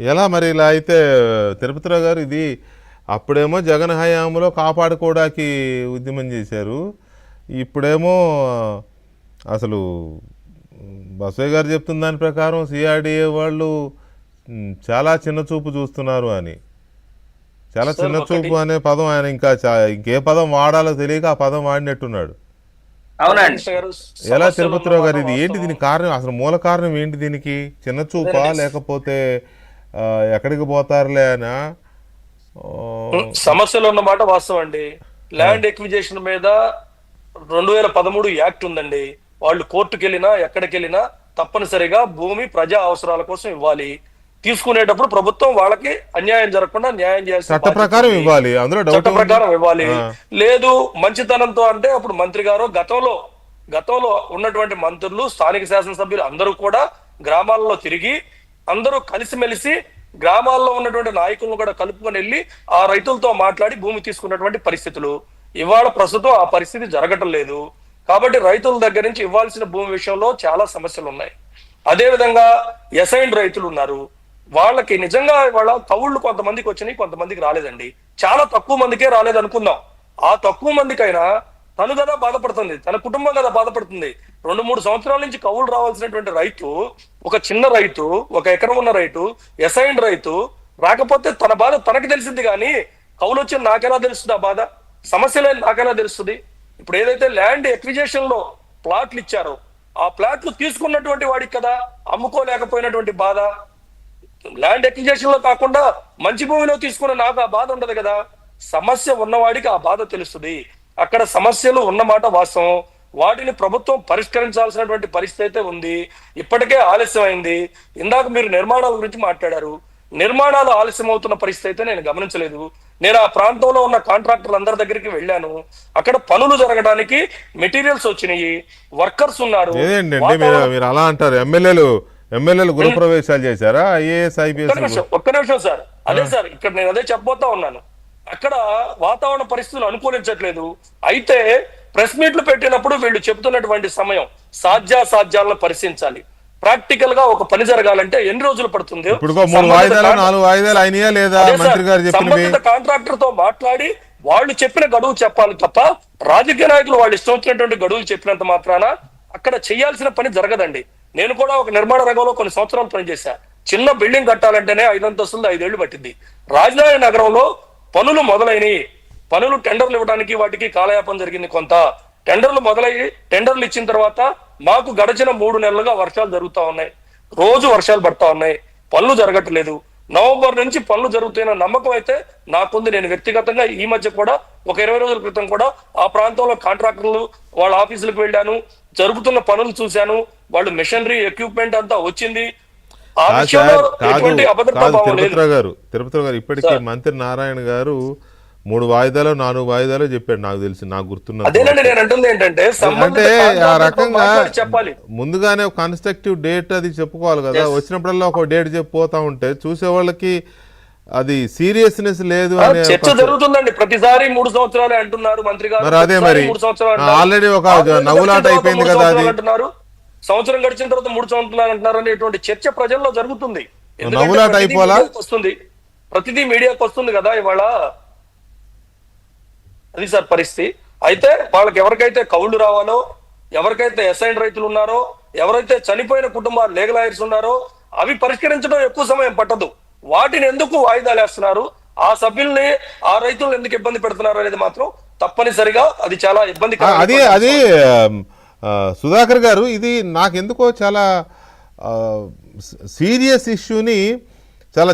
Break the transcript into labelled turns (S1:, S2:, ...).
S1: ఎలా మరి ఇలా అయితే తిరుపతిరావు గారు ఇది అప్పుడేమో జగన్ హయాంలో కాపాడుకోవడానికి ఉద్యమం చేశారు. ఇప్పుడేమో అసలు బసయ్య గారు చెప్తున్న దాని ప్రకారం సిఆర్డిఏ వాళ్ళు చాలా చిన్న చూపు చూస్తున్నారు అని. చాలా చిన్న చూపు అనే పదం ఆయన ఇంకా చా- ఇంకే పదం వాడాలో తెలియక ఆ పదం వాడినట్టున్నాడు. ఎలా తిరుపతిరావు గారు ఇది? ఏంటి దీనికి కారణం? అసలు మూల కారణం ఏంటి దీనికి? చిన్న చూపా. లేకపోతే ఎక్కడికి పోతారులే అనా? ఆ,
S2: వాస్తవం. సమస్యలు ఉన్నమాట వాస్తవం అండి. ల్యాండ్ ఎక్విజేషన్ మీద రెండు వేల పదమూడు యాక్ట్ ఉందండి. వాళ్ళు కోర్టుకు వెళ్ళినా ఎక్కడికి వెళ్ళినా తప్పనిసరిగా భూమి ప్రజా అవసరాల కోసం ఇవ్వాలి. తీసుకునేటప్పుడు ప్రభుత్వం వాళ్ళకి అన్యాయం జరగకుండా న్యాయం
S1: చట్ట
S2: బాధ్యత
S1: ప్రకారం. ఇవ్వాలి. అందులో డౌట్
S2: చట్ట ప్రకారం ఇవ్వాలి. లేదు మంచితనంతో అంటే అప్పుడు మంత్రి గారు గతంలో గతంలో ఉన్నటువంటి మంత్రులు స్థానిక శాసనసభ్యులు అందరూ కూడా గ్రామాల్లో తిరిగి అందరూ కలిసిమెలిసి గ్రామాల్లో ఉన్నటువంటి నాయకులను కూడా కలుపుకొని వెళ్ళి ఆ రైతులతో మాట్లాడి భూమి తీసుకున్నటువంటి పరిస్థితులు. ఇవాళ ప్రస్తుతం ఆ పరిస్థితి జరగటం లేదు. కాబట్టి రైతుల దగ్గర నుంచి ఇవ్వాల్సిన భూమి విషయంలో చాలా సమస్యలు ఉన్నాయి. అదే విధంగా ఎసైన్ రైతులు ఉన్నారు. వాళ్ళకి నిజంగా వాళ్ళ కవుళ్ళు కొంతమందికి వచ్చినాయి కొంతమందికి రాలేదండి. చాలా తక్కువ మందికే రాలేదు అనుకుందాం ఆ తక్కువ మందికైనా తను కదా బాధపడుతుంది తన కుటుంబం కదా బాధపడుతుంది. రెండు మూడు సంవత్సరాల నుంచి కవులు రావాల్సినటువంటి రైతు ఒక చిన్న రైతు ఒక ఎకరం ఉన్న రైతు ఎసైన్ రైతు రాకపోతే తన బాధ తనకి తెలిసింది కానీ కవులు వచ్చి నాకెలా తెలుస్తుంది ఆ బాధ? సమస్యలే నాకెలా తెలుస్తుంది? ఇప్పుడు ఏదైతే ల్యాండ్ ఎక్విజేషన్లో ప్లాట్లు ఇచ్చారో ఆ ప్లాట్లు తీసుకున్నటువంటి వాడికి కదా అమ్ముకోలేకపోయినటువంటి బాధ? ల్యాండ్ ఎక్విజేషన్లో కాకుండా మంచి భూమిలో తీసుకున్న నాకు ఆ బాధ ఉండదు కదా? సమస్య ఉన్నవాడికి ఆ బాధ తెలుస్తుంది. అక్కడ సమస్యలు ఉన్నమాట వాస్తవం. వాటిని ప్రభుత్వం పరిష్కరించాల్సినటువంటి పరిస్థితి అయితే ఉంది. ఇప్పటికే ఆలస్యం అయింది ఇందాక మీరు నిర్మాణాల గురించి మాట్లాడారు. నిర్మాణాలు ఆలస్యం అవుతున్న పరిస్థితి అయితే నేను గమనించలేదు. నేను ఆ ప్రాంతంలో ఉన్న కాంట్రాక్టర్లు అందరి దగ్గరికి వెళ్ళాను. అక్కడ పనులు జరగడానికి మెటీరియల్స్ వచ్చినాయి. వర్కర్స్ ఉన్నారు.
S1: మీరు అలా అంటారు. ఎమ్మెల్యేలు ఎమ్మెల్యేలు గృహప్రవేశాలు చేశారా? ఐఏఎస్ ఐపీఎస్
S2: ఒక్క నిమిషం సార్. అదే సార్ ఇక్కడ నేను అదే చెప్పబోతా ఉన్నాను. అక్కడ వాతావరణ పరిస్థితులు అనుకూలించట్లేదు. అయితే ప్రెస్ మీట్లు పెట్టినప్పుడు వీళ్ళు చెబుతున్నటువంటి సమయం సాధ్యాసాధ్యాలను పరిశీలించాలి. ప్రాక్టికల్గా ఒక పని జరగాలంటే ఎన్ని రోజులు పడుతుంది? సంబంధిత కాంట్రాక్టర్తో మాట్లాడి వాళ్ళు చెప్పిన గడువు చెప్పాలి తప్ప రాజకీయ నాయకులు వాళ్ళు ఇష్టం వచ్చినటువంటి గడువులు చెప్పినంత మాత్రాన అక్కడ చేయాల్సిన పని జరగదండి. నేను కూడా ఒక నిర్మాణ రంగంలో కొన్ని సంవత్సరాలు పనిచేశా. చిన్న బిల్డింగ్ కట్టాలంటేనే ఐదు అంతస్తులు ఐదేళ్ళు పట్టింది. రాజధాని నగరంలో పనులు మొదలైనవి పనులు టెండర్లు ఇవ్వడానికి వాటికి కాలయాపన జరిగింది కొంత. టెండర్లు మొదలయ్యి టెండర్లు ఇచ్చిన తర్వాత మాకు గడిచిన మూడు నెలలుగా వర్షాలు జరుగుతా ఉన్నాయి. రోజు వర్షాలు పడతా ఉన్నాయి. పనులు జరగట్లేదు. నవంబర్ నుంచి పనులు జరుగుతాయన్న నమ్మకం అయితే నాకుంది. నేను వ్యక్తిగతంగా ఈ మధ్య కూడా ఒక ఇరవై రోజుల క్రితం కూడా ఆ ప్రాంతంలో కాంట్రాక్టర్లు వాళ్ళ ఆఫీసులకు వెళ్ళాను. జరుగుతున్న పనులు చూశాను. వాళ్ళు మిషనరీ ఎక్విప్మెంట్ అంతా వచ్చింది. ఆ విషయంలో
S1: తిరుపతిరావు గారు తిరుపతిరావు గారు ఇప్పటికీ. మంత్రి నారాయణ గారు మూడు వాయిదాలు నాలుగు వాయిదాలు చెప్పాడు నాకు తెలిసి నాకు గుర్తున్నది.
S2: ఏంటంటే
S1: అంటే ఆ రకంగా
S2: చెప్పాలి.
S1: ముందుగానే కన్స్ట్రక్టివ్ డేట్ అది చెప్పుకోవాలి కదా. వచ్చినప్పుడల్లా ఒక డేట్ చెప్పిపోతా ఉంటే చూసే వాళ్ళకి అది సీరియస్నెస్ లేదు అనే
S2: చర్చ జరుగుతుందండి. ప్రతిసారి మూడు సంవత్సరాలే అంటున్నారు మంత్రి గారు.
S1: మరి అదే మరి. ఆల్రెడీ ఒక నవ్వులాట అయిపోయింది కదా అది.
S2: అంటున్నారు. సంవత్సరం గడిచిన తర్వాత మూడు సంవత్సరాలు అంటున్నారు అనేటువంటి చర్చ ప్రజల్లో జరుగుతుంది.
S1: నవ్వులాట అయిపోలా?
S2: వస్తుంది. ప్రతిదీ మీడియాకు వస్తుంది కదా ఇవాళ. అది సార్ పరిస్థితి. అయితే వాళ్ళకి ఎవరికైతే కౌళ్ళు రావాలో ఎవరికైతే ఎస్ఐన్ రైతులు ఉన్నారో ఎవరైతే చనిపోయిన కుటుంబాలు లీగల్ హైర్స్ ఉన్నారో అవి పరిష్కరించడం ఎక్కువ సమయం పట్టదు. వాటిని ఎందుకు వాయిదాలు వేస్తున్నారు? ఆ సభ్యుల్ని ఆ రైతులను ఎందుకు ఇబ్బంది పెడుతున్నారు అనేది మాత్రం తప్పనిసరిగా అది చాలా ఇబ్బంది
S1: అది అది సుధాకర్ గారు ఇది నాకెందుకో చాలా సీరియస్ ఇష్యూని